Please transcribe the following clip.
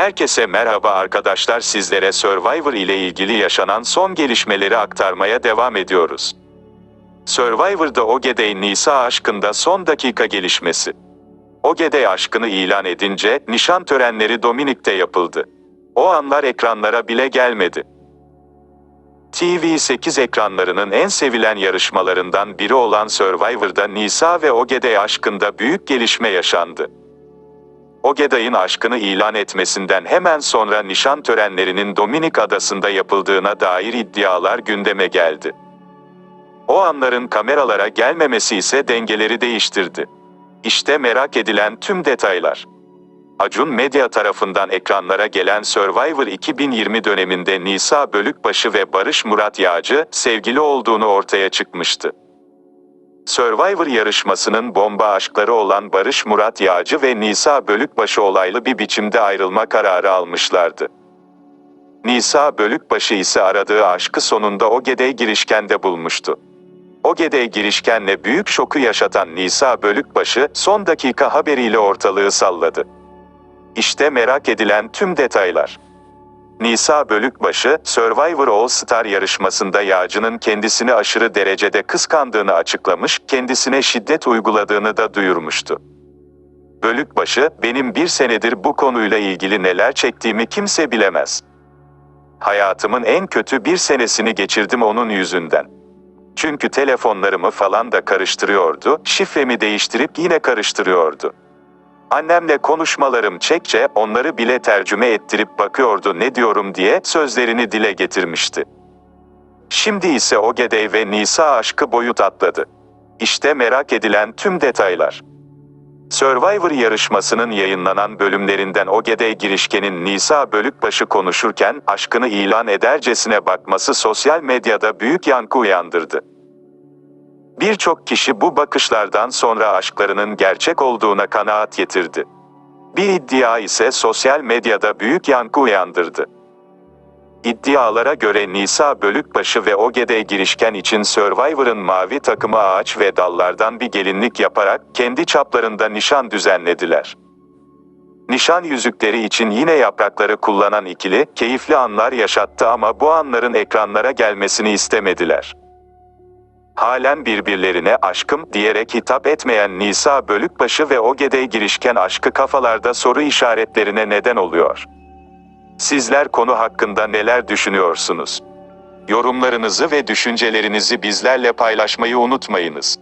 Herkese merhaba arkadaşlar sizlere Survivor ile ilgili yaşanan son gelişmeleri aktarmaya devam ediyoruz. Survivor'da Ogedey Nisa aşkında son dakika gelişmesi. Ogedey aşkını ilan edince nişan törenleri Dominik'te yapıldı. O anlar ekranlara bile gelmedi. TV8 ekranlarının en sevilen yarışmalarından biri olan Survivor'da Nisa ve Ogedey aşkında büyük gelişme yaşandı. Ogeday'ın aşkını ilan etmesinden hemen sonra nişan törenlerinin Dominik adasında yapıldığına dair iddialar gündeme geldi. O anların kameralara gelmemesi ise dengeleri değiştirdi. İşte merak edilen tüm detaylar. Acun Medya tarafından ekranlara gelen Survivor 2020 döneminde Nisa Bölükbaşı ve Barış Murat Yağcı sevgili olduğunu ortaya çıkmıştı. Survivor yarışmasının bomba aşkları olan Barış Murat Yağcı ve Nisa Bölükbaşı olaylı bir biçimde ayrılma kararı almışlardı. Nisa Bölükbaşı ise aradığı aşkı sonunda Ogedey girişkende bulmuştu. Ogedey girişkenle büyük şoku yaşatan Nisa Bölükbaşı son dakika haberiyle ortalığı salladı. İşte merak edilen tüm detaylar. Nisa Bölükbaşı, Survivor All Star yarışmasında Yağcı'nın kendisini aşırı derecede kıskandığını açıklamış, kendisine şiddet uyguladığını da duyurmuştu. Bölükbaşı, benim bir senedir bu konuyla ilgili neler çektiğimi kimse bilemez. Hayatımın en kötü bir senesini geçirdim onun yüzünden. Çünkü telefonlarımı falan da karıştırıyordu, şifremi değiştirip yine karıştırıyordu. Annemle konuşmalarım çekçe onları bile tercüme ettirip bakıyordu ne diyorum diye sözlerini dile getirmişti. Şimdi ise Ogedey ve Nisa aşkı boyut atladı. İşte merak edilen tüm detaylar. Survivor yarışmasının yayınlanan bölümlerinden Ogedey girişkenin Nisa Bölükbaşı konuşurken aşkını ilan edercesine bakması sosyal medyada büyük yankı uyandırdı. Birçok kişi bu bakışlardan sonra aşklarının gerçek olduğuna kanaat getirdi. Bir iddia ise sosyal medyada büyük yankı uyandırdı. İddialara göre Nisa Bölükbaşı ve Ogedey girişken için Survivor'ın mavi takımı ağaç ve dallardan bir gelinlik yaparak kendi çaplarında nişan düzenlediler. Nişan yüzükleri için yine yaprakları kullanan ikili, keyifli anlar yaşattı ama bu anların ekranlara gelmesini istemediler halen birbirlerine aşkım diyerek hitap etmeyen Nisa Bölükbaşı ve Ogedey girişken aşkı kafalarda soru işaretlerine neden oluyor. Sizler konu hakkında neler düşünüyorsunuz? Yorumlarınızı ve düşüncelerinizi bizlerle paylaşmayı unutmayınız.